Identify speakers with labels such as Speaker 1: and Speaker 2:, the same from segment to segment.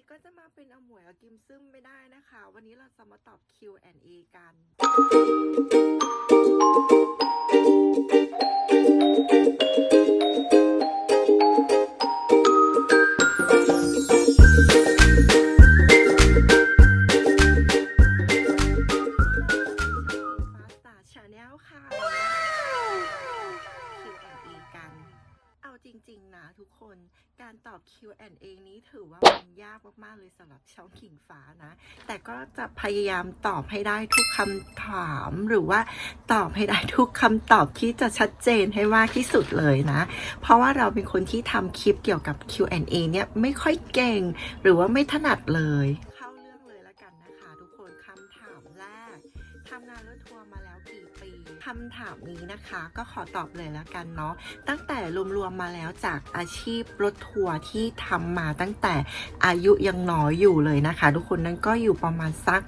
Speaker 1: นี้ก็จะมาเป็นอมวยกับกิมซึมไม่ได้นะคะ วันนี้เราจะมาตอบ Q&A กันฟ กคนการตอบ Q&A นี้ถือว่ามันยากมาก ๆ เลยสำหรับช่องขิงฟ้านะ แต่ก็จะพยายามตอบให้ได้ทุกคำถามหรือว่าตอบให้ได้ทุกคำตอบที่จะชัดเจนให้มากที่สุดเลยนะ เพราะว่าเราเป็นคนที่ทำคลิปเกี่ยวกับ Q&A เนี่ยไม่ค่อยเก่ง หรือว่าไม่ถนัดเลยเข้าเรื่องเลย คำถามนี้นะคะ ก็ขอตอบเลยแล้วกันเนาะตั้งแต่รวมๆมาแล้วจากอาชีพรถทัวร์ที่ทำมาตั้งแต่อายุยังน้อยอยู่เลยนะคะ ทุกคนนั้นก็อยู่ประมาณสัก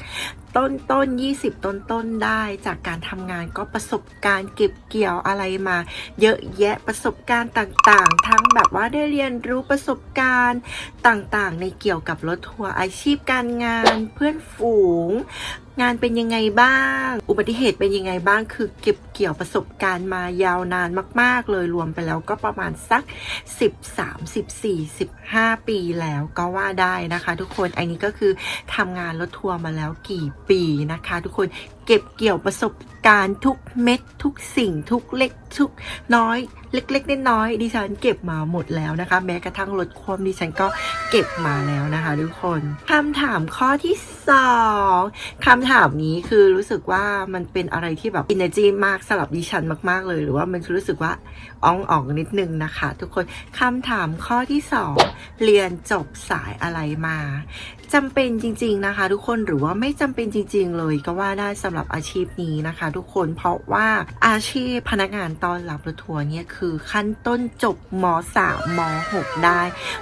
Speaker 1: ต้นต้น20 ต้นต้นๆได้จากการทำงานก็ประสบการณ์เก็บเกี่ยวอะไรมา เยอะแยะประสบการณ์ต่างๆ ทั้งแบบว่าได้เรียนรู้ประสบการณ์ต่างๆ ในเกี่ยวกับรถทัวร์อาชีพการงาน เพื่อนฝูงงานเป็นยังไงบ้าง อุบัติเหตุเป็นยังไงบ้าง คือเก็บเกี่ยวประสบการณ์มายาวนานมาก ๆ เลยรวมไปแล้วก็ประมาณสัก 13 14 15 ปีแล้วก็ว่าได้นะคะ ทุกคนอันนี้ก็คือทำงานรถทัวร์มาแล้วกี่ปีนะคะ ทุกคนเก็บเกี่ยวประสบการณ์ทุกเม็ดทุกสิ่งทุกเล็กทุกน้อย เล็กๆน้อยๆดิฉันเก็บมาหมดแล้วนะคะ แม้กระทั่งรถความดิฉันก็เก็บมาแล้วนะคะ ทุกคนคำถามข้อที่สองคำถามนี้คือรู้สึกว่ามันเป็นอะไรที่แบบ energy มากสำหรับดิฉันมากๆเลย หรือว่ามันรู้สึกว่าอ่องอ่องนิดนึงนะคะ ทุกคนคำถามข้อที่สองเรียนจบสายอะไรมา จำเป็นจริง ๆนะคะ ทุกคนหรือว่าไม่จำเป็นจริง ๆ เลยก็ว่าได้สำหรับอาชีพนี้นะคะ ทุกคนเพราะว่าอาชีพพนักงานต้อนรับรถทัวร์เนี่ยคือขั้นต้นจบม .3 ม .6 ได้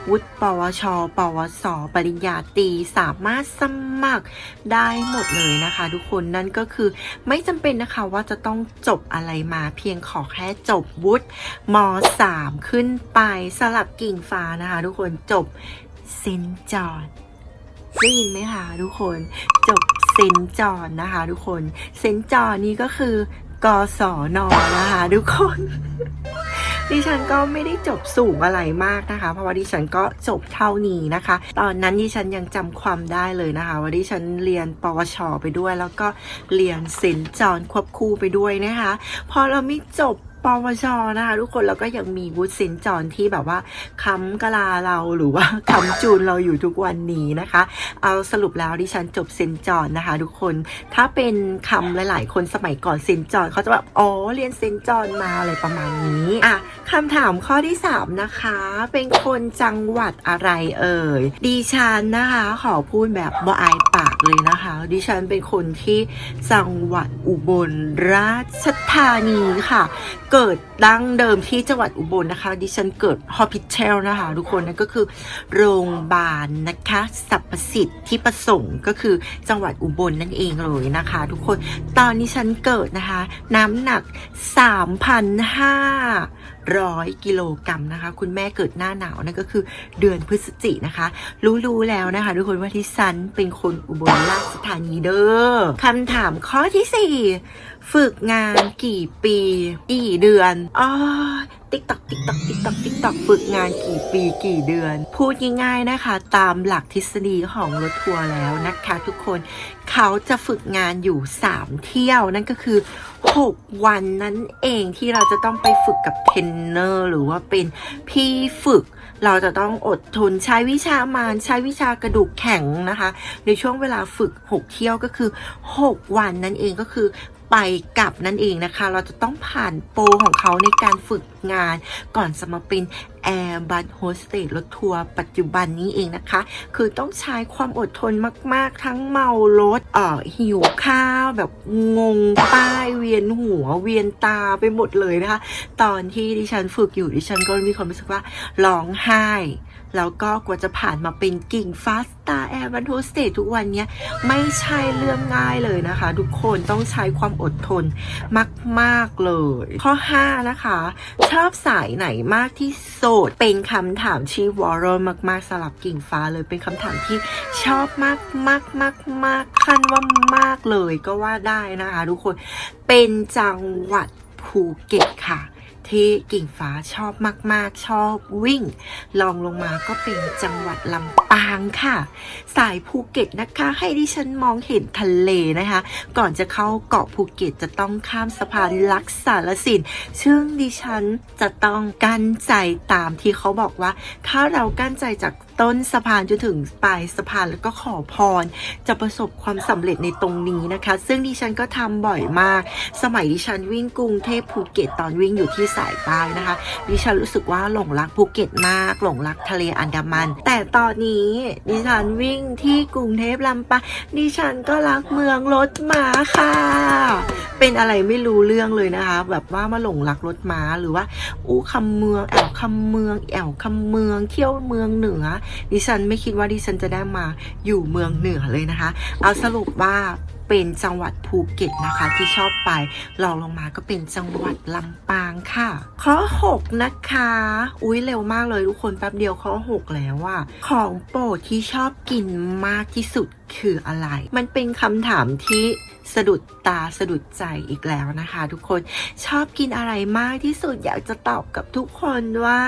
Speaker 1: วุฒิปวช ปวส ปริญญาตรีสามารถสมัครได้หมดเลยนะคะ ทุกคนนั่นก็คือไม่จำเป็นนะคะว่าจะต้องจบอะไรมาเพียงขอแค่จบวุฒิม .3 ขึ้นไปสลับกิ่งฟ้านะคะ ทุกคนจบเซนจอร์ ได้ยินไหมคะทุกคนจบเซนจอร์นะคะทุกคนเซนจอร์นี่ก็คือกศนนะคะทุกคนดิฉันก็ไม่ได้จบสูงอะไรมากนะคะ เพราะว่าดิฉันก็จบเท่านี้นะคะ ตอนนั้นดิฉันยังจำความได้เลยนะคะ ว่าดิฉันเรียนปวชไปด้วย แล้วก็เรียนเซนจอนควบคู่ไปด้วยนะคะ พอเราไม่จบ ปวชนะคะทุกคนเราก็ยังมีวุฒิเซนจอนที่แบบว่าค้ำกะลาเราหรือว่าค้ำจูนเราอยู่ทุกวันนี้นะคะ เอาสรุปแล้วดิฉันจบเซนจอนนะคะ ทุกคนถ้าเป็นคำหลาย ๆ คนสมัยก่อนเซนจอนเขาจะแบบอ๋อเรียนเซนจอนมาอะไรประมาณนี้อะคำถามข้อที่ 3 นะคะ เป็นคนจังหวัดอะไรเอ่ยดิฉันนะคะ ขอพูดแบบบ่อายปากเลยนะคะ ดิฉันเป็นคนที่จังหวัดอุบลราชธานีค่ะเกิดดั้งเดิมที่จังหวัดอุบลนะคะ ดิฉันเกิดฮอปิเชลนะคะ ทุกคนนั่นก็คือ โรงพยาบาลนะคะสรรพสิทธิประสงค์ก็คือจังหวัดอุบลนั่นเองเลยนะคะ ทุกคนตอนนี้ฉันเกิดนะคะ น้ำหนัก 3,500 กิโลกรัมนะคะ คุณแม่เกิดหน้าหนาวนั่นก็คือเดือนพฤศจินะคะ รู้ๆแล้วนะคะ ทุกคนว่าที่ฉันเป็นคนอุบลราชธานีเด้อคำถามข้อที่ 4 ฝึกงานกี่ปีกี่เดือนอ๋อติ๊กตอกติ๊กตอกติ๊กตอกติ๊กตอกฝึกงานกี่ปีกี่เดือน พูดง่ายๆนะคะ ตามหลักทฤษฎีของรถทัวร์แล้วนะคะ ทุกคน เขาจะฝึกงานอยู่ 3 เที่ยว นั่นก็คือ 6 วันนั่นเองที่เราจะต้องไปฝึกกับเทรนเนอร์หรือว่าเป็นพี่ฝึก เราจะต้องอดทนใช้วิชามานใช้วิชากระดูกแข็งนะคะ ในช่วงเวลาฝึก 6 เที่ยวก็คือ 6 วันนั่นเองก็คือ ไปกลับนั่นเองนะคะ เราจะต้องผ่านโปรของเขาในการฝึกงาน ก่อนจะมาเป็นแอร์บัสโฮสเตสรถทัวร์ปัจจุบันนี้เองนะคะ คือต้องใช้ความอดทนมาก ๆ ทั้งเมารถเอ่อหิวข้าว แบบงงป้ายเวียนหัวเวียนตาไปหมดเลยนะคะ ตอนที่ดิฉันฝึกอยู่ดิฉันก็มีความรู้สึกว่าร้องไห้ แล้วก็กว่าจะผ่านมาเป็นกิ่งฟาสตาแอร์บันโทสเตทุกวันเนี้ยไม่ใช่เรื่องง่ายเลยนะคะ ทุกคนต้องใช้ความอดทนมาก ๆ เลย ข้อ 5 นะคะ ชอบสายไหนมากที่สุดเป็นคำถามที่วอร์มาก ๆสลับกิ่งฟ้าเลยเป็นคำถามที่ชอบมากมากมากมากขั้นว่ามากเลยก็ว่าได้นะคะ ทุกคนเป็นจังหวัดภูเก็ตค่ะ ที่กิ่งฟ้าชอบมาก ๆ ชอบวิ่งลองลงมาก็เป็นจังหวัดลำปางค่ะ สายภูเก็ตนะคะ ให้ดิฉันมองเห็นทะเลนะคะ ก่อนจะเข้าเกาะภูเก็ตจะต้องข้ามสะพานลักษารสินซึ่งดิฉันจะต้องกั้นใจตามที่เขาบอกว่า ถ้าเรากั้นใจจาก ต้นสะพานจนถึงปลายสะพานแล้วก็ขอพร จะประสบความสำเร็จในตรงนี้นะคะ ซึ่งดิฉันก็ทำบ่อยมาก สมัยดิฉันวิ่งกรุงเทพภูเก็ตตอนวิ่งอยู่ที่สายใต้นะคะ ดิฉันรู้สึกว่าหลงรักภูเก็ตมาก หลงรักทะเลอันดามัน แต่ตอนนี้ดิฉันวิ่งที่กรุงเทพลำปางดิฉันก็รักเมืองรถม้าค่ะ เป็นอะไรไม่รู้เรื่องเลยนะคะ แบบว่ามาหลงรักรถม้าหรือว่าอู้คำเมืองแอวคำเมืองแอวคำเมืองเที่ยวเมืองเหนือดิฉันไม่คิดว่าดิฉันจะได้มาอยู่เมืองเหนือเลยนะคะ เอาสรุปว่าเป็นจังหวัดภูเก็ตนะคะที่ชอบไปลองลงมาก็เป็นจังหวัดลำปางค่ะข้อ6นะคะ อุ้ยเร็วมากเลยทุกคนแป๊บเดียวข้อ6แล้วว่าของโปรดที่ชอบกินมากที่สุดคืออะไร มันเป็นคำถามที่ สะดุดตาสะดุดใจอีกแล้วนะคะ ทุกคนชอบกินอะไรมากที่สุดอยากจะตอบกับทุกคนว่า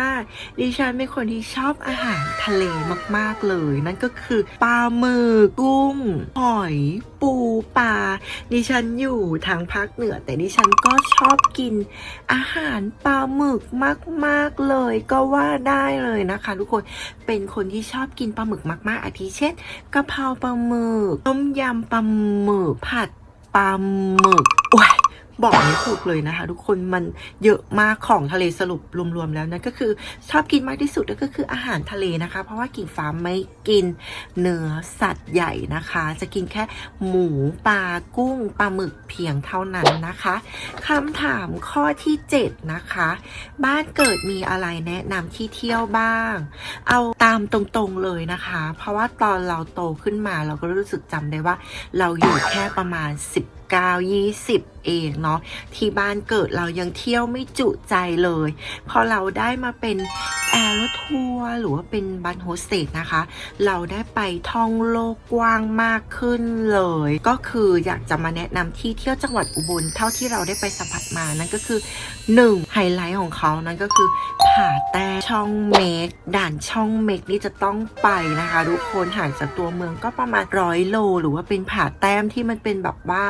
Speaker 1: ดิฉันเป็นคนที่ชอบอาหารทะเลมากๆเลย นั่นก็คือปลาหมึกกุ้งหอยปูปลาดิฉันอยู่ทางภาคเหนือ แต่ดิฉันก็ชอบกินอาหารปลาหมึกมาก ๆเลยก็ว่าได้เลยนะคะ ทุกคนเป็นคนที่ชอบกินปลาหมึกมาก ๆอาทิเช่นกะเพราปลาหมึกต้มยำปลาหมึกผัด ปลาหมึกโอ้ย บอกไม่ถูกเลยนะคะ ทุกคนมันเยอะมากของทะเลสรุปรวมๆแล้วนั่นก็คือชอบกินมากที่สุดก็คืออาหารทะเลนะคะ เพราะว่ากิ่งฟ้าไม่กินเนื้อสัตว์ใหญ่นะคะ จะกินแค่หมูปลากุ้งปลาหมึกเพียงเท่านั้นนะคะคำถามข้อที่ 7 นะคะ บ้านเกิดมีอะไรแนะนำที่เที่ยวบ้าง เอาตามตรงๆเลยนะคะ เพราะว่าตอนเราโตขึ้นมาเราก็รู้สึกจำได้ว่า เราอยู่แค่ประมาณ 19 20 เองเนาะที่บ้านเกิดเรายังเที่ยวไม่จุใจเลย พอเราได้มาเป็นแอร์รถทัวร์หรือว่าเป็นบันโฮสเตสนะคะ เราได้ไปท่องโลกกว้างมากขึ้นเลย ก็คืออยากจะมาแนะนำที่เที่ยวจังหวัดอุบลเท่าที่เราได้ไปสัมผัสมานั่นก็คือ 1. ไฮไลท์ของเขานั่นก็คือผาแต้ช่องเมกด่านช่องเมกนี่จะต้องไปนะคะ ทุกคนห่างจากตัวเมืองก็ประมาณร้อยโล หรือว่าเป็นผาแต้มที่มันเป็นแบบว่า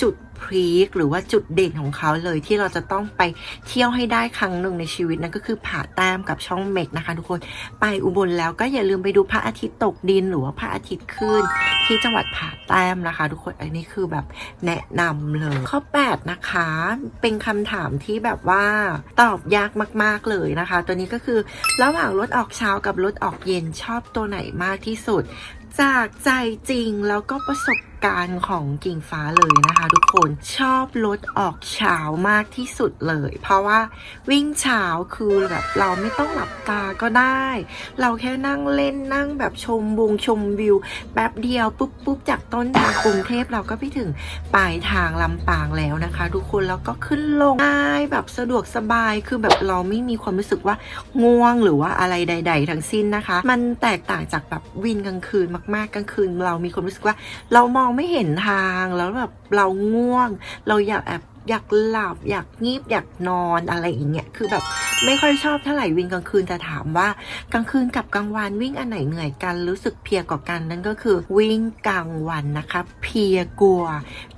Speaker 1: จุด พรีคหรือว่าจุดเด่นของเขาเลยที่เราจะต้องไปเที่ยวให้ได้ครั้งหนึ่งในชีวิตนั่นก็คือผาแต้มกับช่องเมกนะคะ ทุกคนไปอุบลแล้วก็อย่าลืมไปดูพระอาทิตย์ตกดินหรือว่าพระอาทิตย์ขึ้น ที่จังหวัดผาแต้มนะคะ ทุกคนอันนี้คือแบบแนะนำเลยข้อ 8 นะคะ เป็นคำถามที่แบบว่าตอบยากมาก ๆเลยนะคะ ตัวนี้ก็คือระหว่างรถออกเช้ากับรถออกเย็นชอบตัวไหนมากที่สุดจากใจจริงแล้วก็ประสบการณ์ของกิ่งฟ้าเลยนะคะทุกคนชอบรถออกเช้ามากที่สุดเลย เพราะว่าวิ่งเช้าคือแบบเราไม่ต้องหลับตาก็ได้ เราแค่นั่งเล่นนั่งแบบชมวงชมวิวแป๊บเดียวปุ๊บปุ๊บจากต้นทางกรุงเทพเราก็ไปถึงปลายทางลำปางแล้วนะคะ ทุกคนแล้วก็ขึ้นลงง่ายแบบสะดวกสบายคือแบบเราไม่มีความรู้สึกว่าง่วงหรือว่าอะไรใด ๆ ทั้งสิ้นนะคะ มันแตกต่างจากแบบวินกลางคืนมากๆกลางคืน เรามีความรู้สึกว่า เรามองไม่เห็นทางแล้วแบบ เราง่วง เราอยากแอบ อยากหลับ อยากงีบอยากนอนอะไรอย่างเงี้ยคือแบบไม่ค่อยชอบเท่าไหร่วิ่งกลางคืนแต่ถามว่ากลางคืนกับกลางวันวิ่งอันไหนเหนื่อยกันรู้สึกเพียกว่ากันนั่นก็คือ วิ่งกลางวันนะคะเพียกลัว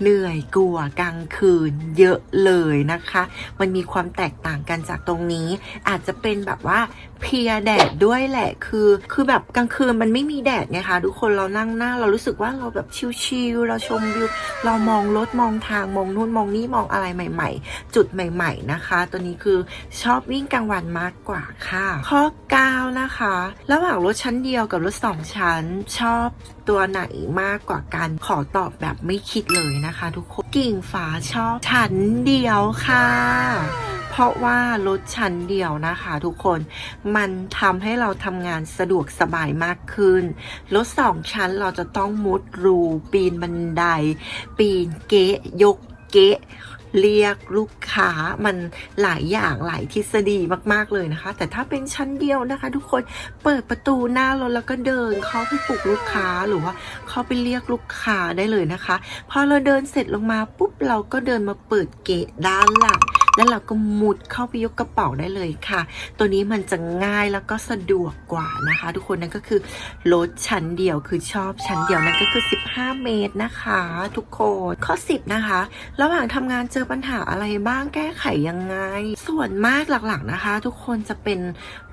Speaker 1: เหนื่อยกลัวกลางคืน เยอะเลยนะคะ มันมีความแตกต่างกันจากตรงนี้ อาจจะเป็นแบบว่าเพียแดดด้วยแหละคือ คือแบบกลางคืนมันไม่มีแดดไงคะทุกคนเรานั่งหน้าเรารู้สึกว่าเราแบบชิลๆเราชมวิวเรามองรถมองทางมองนู่นมองนี่มองอะไรใหม่ ๆ จุดใหม่ ๆนะคะ ตัวนี้คือชอบวิ่งกลางวันมากกว่าค่ะ ข้อ 9 นะคะ ระหว่างรถชั้นเดียวกับรถสองชั้น ชอบตัวไหนมากกว่ากันขอตอบแบบไม่คิดเลยนะคะ ทุกคนกิ่งฟ้าชอบชั้นเดียวค่ะเพราะว่ารถชั้นเดียวนะคะทุกคนมันทำให้เราทำงานสะดวกสบายมากขึ้น รถสองชั้นเราจะต้องมุดรู ปีนบันได ปีนเกะยกเกะ เรียกลูกค้ามันหลายอย่างหลายทฤษฎีมากๆเลยนะคะ แต่ถ้าเป็นชั้นเดียวนะคะ ทุกคนเปิดประตูหน้ารถแล้วก็เดินเข้าไปปลุกลูกค้าหรือว่าเข้าไปเรียกลูกค้าได้เลยนะคะ พอเราเดินเสร็จลงมาปุ๊บเราก็เดินมาเปิดเกะด้านหลัง แล้วเราก็มุดเข้าไปยกกระเป๋าได้เลยค่ะ ตัวนี้มันจะง่ายแล้วก็สะดวกกว่านะคะ ทุกคนนั่นก็คือรถชั้นเดียวคือชอบชั้นเดียวนั่นก็คือ 15 เมตรนะคะ ทุกคนข้อ 10 นะคะ ระหว่างทำงานเจอปัญหาอะไรบ้างแก้ไขยังไง ส่วนมากหลักๆนะคะ ทุกคนจะเป็น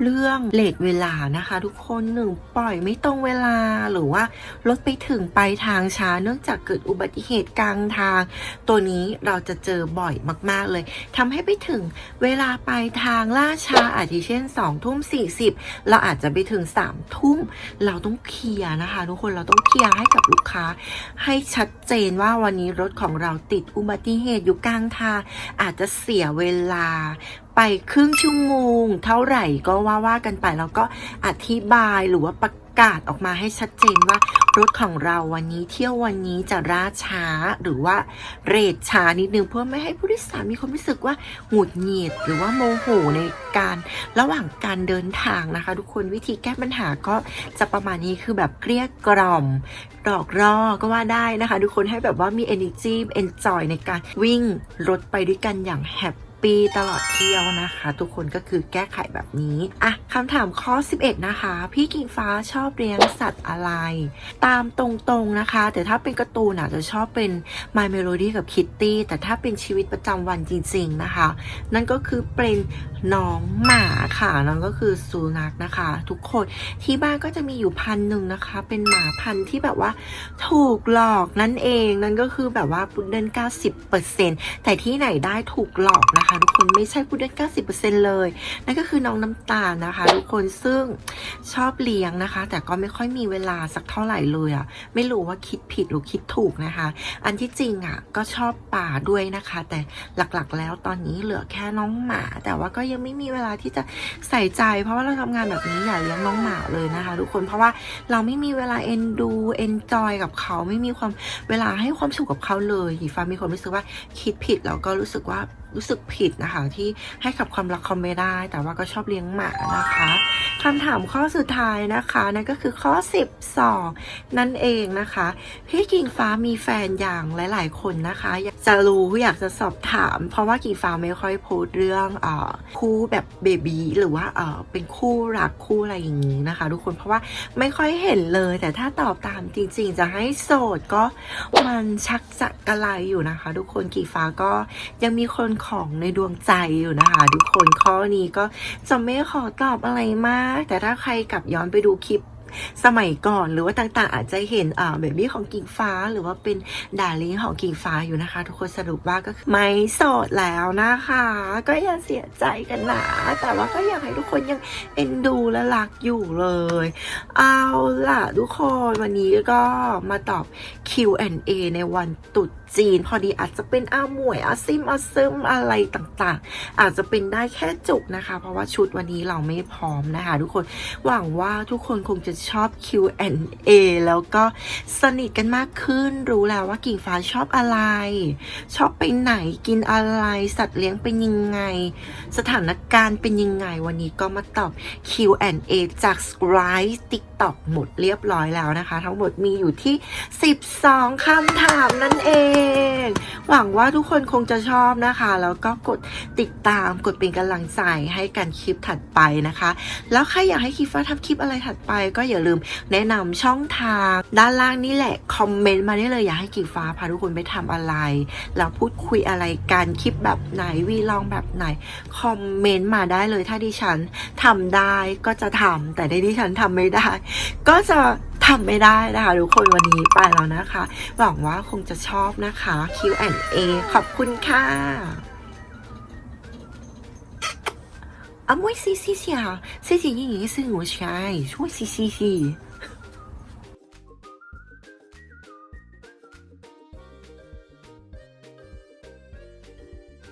Speaker 1: เรื่องเลทเวลานะคะ ทุกคนหนึ่งปล่อยไม่ตรงเวลาหรือว่ารถไปถึงปลายทางช้าเนื่องจากเกิดอุบัติเหตุกลางทาง ตัวนี้เราจะเจอบ่อยมาก ๆเลยทำให้ไปถึงเวลาปลายทางล่าช้าอาทิเช่น2ทุ่ม40 เราอาจจะไปถึง3ทุ่มเราต้องเคลียร์นะคะทุกคนเราต้องเคลียร์ให้กับลูกค้า ให้ชัดเจนว่าวันนี้รถของเราติดอุบัติเหตุอยู่กลางทางอาจจะเสียเวลาไปครึ่งชั่วโมง เท่าไหร่ก็ว่าว่ากันไปแล้วก็อธิบายหรือว่าประกาศออกมาให้ชัดเจนว่า รถของเราวันนี้เที่ยววันนี้จะราช้าหรือว่าเรทช้านิดนึงเพื่อไม่ให้ผู้โดยสารมีความรู้สึกว่าหงุดหงิดหรือว่าโมโหในการระหว่างการเดินทางนะคะ ทุกคนวิธีแก้ปัญหาก็จะประมาณนี้คือแบบเกลี้ยกล่อมดอกรอก็ว่าได้นะคะ ทุกคนให้แบบว่ามี energy enjoy ในการวิ่งรถไปด้วยกันอย่างแฮป ปี้ตลอดเที่ยวนะคะ ทุกคนก็คือแก้ไขแบบนี้อะคำถามข้อ 11 นะคะ พี่กิ่งฟ้าชอบเลี้ยงสัตว์อะไร ตามตรงๆนะคะ แต่ถ้าเป็นการ์ตูนอะจะชอบเป็น My Melody กับ Kitty แต่ถ้าเป็นชีวิตประจำวันจริง ๆนะคะ นั่นก็คือเป็นน้องหมาค่ะนั่นก็คือสุนัขนะคะ ทุกคนที่บ้านก็จะมีอยู่พันหนึ่งนะคะ เป็นหมาพันที่แบบว่าถูกหลอกนั่นเองนั่นก็คือแบบว่าพุดเดิ้ล90%แต่ที่ไหนได้ถูกหลอกนะคะทุกคนไม่ใช่พุดเดิ้90%เลย นั่นก็คือน้องน้ำตาลนะคะ ทุกคนซึ่งชอบเลี้ยงนะคะ แต่ก็ไม่ค่อยมีเวลาสักเท่าไหร่เลยอะ่ะไม่รู้ว่าคิดผิดหรือคิดถูกนะคะ อันที่จริงอะ่ะก็ชอบป่าด้วยนะคะ แต่หลักๆแล้วตอนนี้เหลือแค่น้องหมา แต่ว่าก็ยังไม่มีเวลาที่จะใส่ใจ เพราะว่าเราทำงานแบบนี้อย่าเลี้ยงน้องหมาเลยนะคะ ทุกคนเพราะว่าเราไม่มีเวลาเอ็นดูเอนจอยกับเขาไม่มีความเวลาให้ความสุขกับเขาเลยหีฟ้ามีความรู้สึกว่าคิดผิดแล้วก็รู้สึกว่ารู้สึกผิดนะคะ ที่ให้กับความรักเขาไม่ได้ แต่ว่าก็ชอบเลี้ยงหมานะคะคำถามข้อสุดท้ายนะคะนั่นก็คือข้อ 12 นั่นเองนะคะ พี่กิ่งฟ้ามีแฟนอย่างหลาย ๆ คนนะคะอยากจะรู้อยากจะสอบถาม เพราะว่ากิ่งฟ้าไม่ค่อยโพสเรื่องอคู่แบบเบบีหรือว่าเออเป็นคู่รักคู่อะไรอย่างนี้นะคะ ทุกคนเพราะว่าไม่ค่อยเห็นเลย แต่ถ้าตอบตามจริง ๆ จะให้โสดก็มันชักจะกระไรอยู่นะคะ ทุกคนกิ่งฟ้าก็ยังมีคนของในดวงใจอยู่นะคะทุกคนข้อนี้ก็จะไม่ขอตอบอะไรมาก แต่ถ้าใครกลับย้อนไปดูคลิป สมัยก่อนหรือว่าต่างๆ อาจจะเห็นอ่าเบบี้ของกิ่งฟ้าหรือว่าเป็นดาริงของกิ่งฟ้าอยู่นะคะ ทุกคนสรุปว่าก็คือไม่โสดแล้วนะคะ ก็อย่าเสียใจกันนะแต่ว่าก็อยากให้ทุกคนยังเอ็นดูและรักอยู่เลย เอาล่ะทุกคนวันนี้ก็มาตอบ Q&A ในวันตรุษจีน พอดีอาจจะเป็นอาหมวยอาซิมอาซึมอะไรต่างๆ อาจจะเป็นได้แค่จุกนะคะ เพราะว่าชุดวันนี้เราไม่พร้อมนะคะ ทุกคนหวังว่าทุกคนคงจะชอบ Q&A แล้วก็สนิทกันมากขึ้น รู้แล้วว่ากิ่งฟ้าชอบอะไร ชอบไปไหนกินอะไร สัตว์เลี้ยงเป็นยังไง สถานการณ์เป็นยังไง วันนี้ก็มาตอบ Q&A จาก Scribe TikTok หมดเรียบร้อยแล้วนะคะ ทั้งหมดมีอยู่ที่ 12คำถามนั่นเอง หวังว่าทุกคนคงจะชอบนะคะ แล้วก็กดติดตามกดเป็นกำลังใจให้กันคลิปถัดไปนะคะ แล้วใครอยากให้คลิปฟ้าทำคลิปอะไรถัดไป ก็อย่าลืมแนะนำช่องทางด้านล่างนี่แหละคอมเมนต์มาได้เลยอยากให้กิ่งฟ้าพาทุกคนไปทำอะไรแล้วพูดคุยอะไรกันคลิปแบบไหนวีลองแบบไหนคอมเมนต์มาได้เลยถ้าดิฉันทำได้ก็จะทำแต่ถ้ดิฉันทำไม่ได้ก็จะทำไม่ได้นะคะทุกคนวันนี้ไปแล้วนะคะ หวังว่าคงจะชอบนะคะ Q&A ขอบคุณค่ะ啊，我谢谢谢啊，谢谢英语是我亲爱，我谢谢谢。